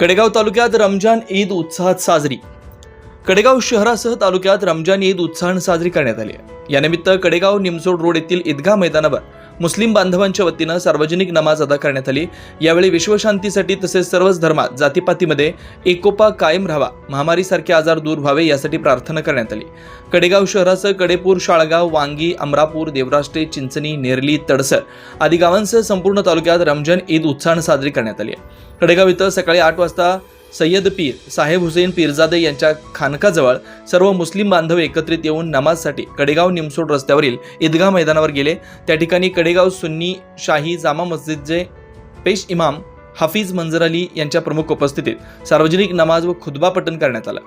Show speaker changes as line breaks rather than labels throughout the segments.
कडेगाव तालुक्यात रमजान ईद उत्साहात साजरी. कडेगाव शहरासह तालुक्यात रमजान ईद उत्साहानं साजरी करण्यात आली आहे. यानिमित्त कडेगाव निमसोड रोड येथील ईदगाह मैदानावर मुस्लिम बांधवांच्या वतीनं सार्वजनिक नमाज अदा करण्यात आली. यावेळी विश्वशांतीसाठी तसेच सर्वच धर्मात जातीपातीमध्ये एकोपा कायम राहावा महामारीसारखे आजार दूर व्हावे यासाठी प्रार्थना करण्यात आली. कडेगाव शहरासह कडेपूर शाळगाव वांगी अमरापूर देवराष्ट्रे चिंचणी नेरली तडसर आदी गावांसह संपूर्ण तालुक्यात रमजान ईद उत्साहानं साजरी करण्यात आली कडेगाव इथं सकाळी आठ वाजता सय्यद पीर साहेब हुसेन पीरजादे यांच्या खानकाजवळ सर्व मुस्लिम बांधव एकत्रित येऊन नमाजसाठी कडेगाव निमसोड रस्त्यावरील ईदगाह मैदानावर गेले. त्या ठिकाणी कडेगाव सुन्नी शाही जामा मस्जिदचे पेश इमाम हाफिज मंजर अली यांच्या प्रमुख उपस्थितीत सार्वजनिक नमाज व खुतबा पठण करण्यात आला.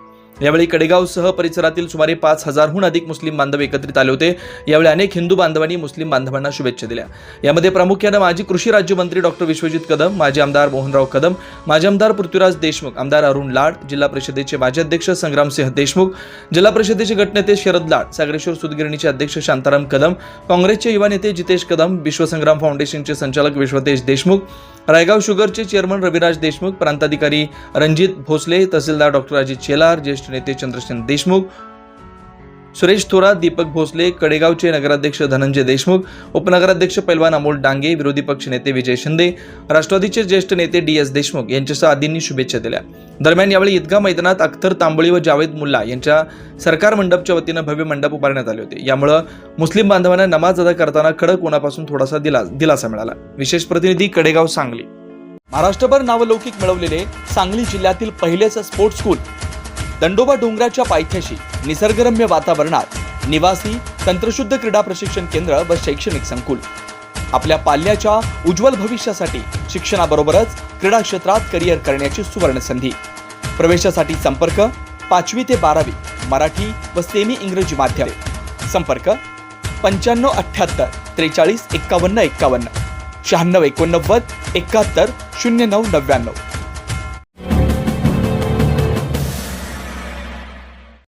यावेळी कडेगावसह परिसरातील सुमारे पाच हजारहून अधिक मुस्लिम बांधव एकत्रित आले होते. यावेळी अनेक हिंदू बांधवांनी मुस्लिम बांधवांना शुभेच्छा दिल्या. यामध्ये प्रामुख्यानं माजी कृषी राज्यमंत्री डॉक्टर विश्वजित कदम माजी आमदार मोहनराव कदम माजी आमदार पृथ्वीराज देशमुख आमदार अरुण लाड जिल्हा परिषदेचे माजी अध्यक्ष संग्रामसिंह देशमुख जिल्हा परिषदेचे गटनेते शरद लाड सागरेश्वर सुदगिरणीचे अध्यक्ष शांताराम कदम काँग्रेसचे युवा नेते जितेश कदम विश्वसंग्राम फाउंडेशनचे संचालक विश्वतेश देशमुख रायगाव शुगरचे चेअरमन रविराज देशमुख प्रांताधिकारी रणजित भोसले तहसीलदार डॉक्टर अजित शेलार ज्येष्ठ नेते चंद्रसेन देशमुख सुरेश थोरात दीपक भोसले कडेगावचे नगराध्यक्ष धनंजय देशमुख उपनगराध्यक्ष पैलवान अमोल डांगे विरोधी पक्ष नेते विजय शिंदे राष्ट्रवादीचे ज्येष्ठ नेते डी एस देशमुख यांच्यासह आदींनी शुभेच्छा दिल्या. दरम्यान यावेळी ईदगा मैदानात अख्तर तांबळी व जावेद मुल्ला यांच्या सरकार मंडपच्या वतीनं भव्य मंडप उभारण्यात आले होते. यामुळं मुस्लिम बांधवांना नमाज अदा करताना कडक उन्हापासून थोडासा दिला दिलासा मिळाला. विशेष प्रतिनिधी कडेगाव सांगली. महाराष्ट्रभर नावलौकिक मिळवलेले सांगली जिल्ह्यातील पहिलेच स्पोर्ट्स स्कूल दंडोबा डोंगराच्या पायथ्याशी निसर्गरम्य वातावरणात निवासी तंत्रशुद्ध क्रीडा प्रशिक्षण केंद्र व शैक्षणिक संकुल. आपल्या पाल्याच्या उज्ज्वल भविष्यासाठी शिक्षणाबरोबरच क्रीडा क्षेत्रात करिअर करण्याची सुवर्ण संधी प्रवेशासाठी संपर्क पाचवी ते बारावी मराठी व सेमी इंग्रजी माध्यम. संपर्क पंच्याण्णव अठ्ठ्याहत्तर त्रेचाळीस एक्कावन्न एक्कावन्न शहाण्णव एकोणनव्वद एकाहत्तर शून्य नऊ नव्याण्णव.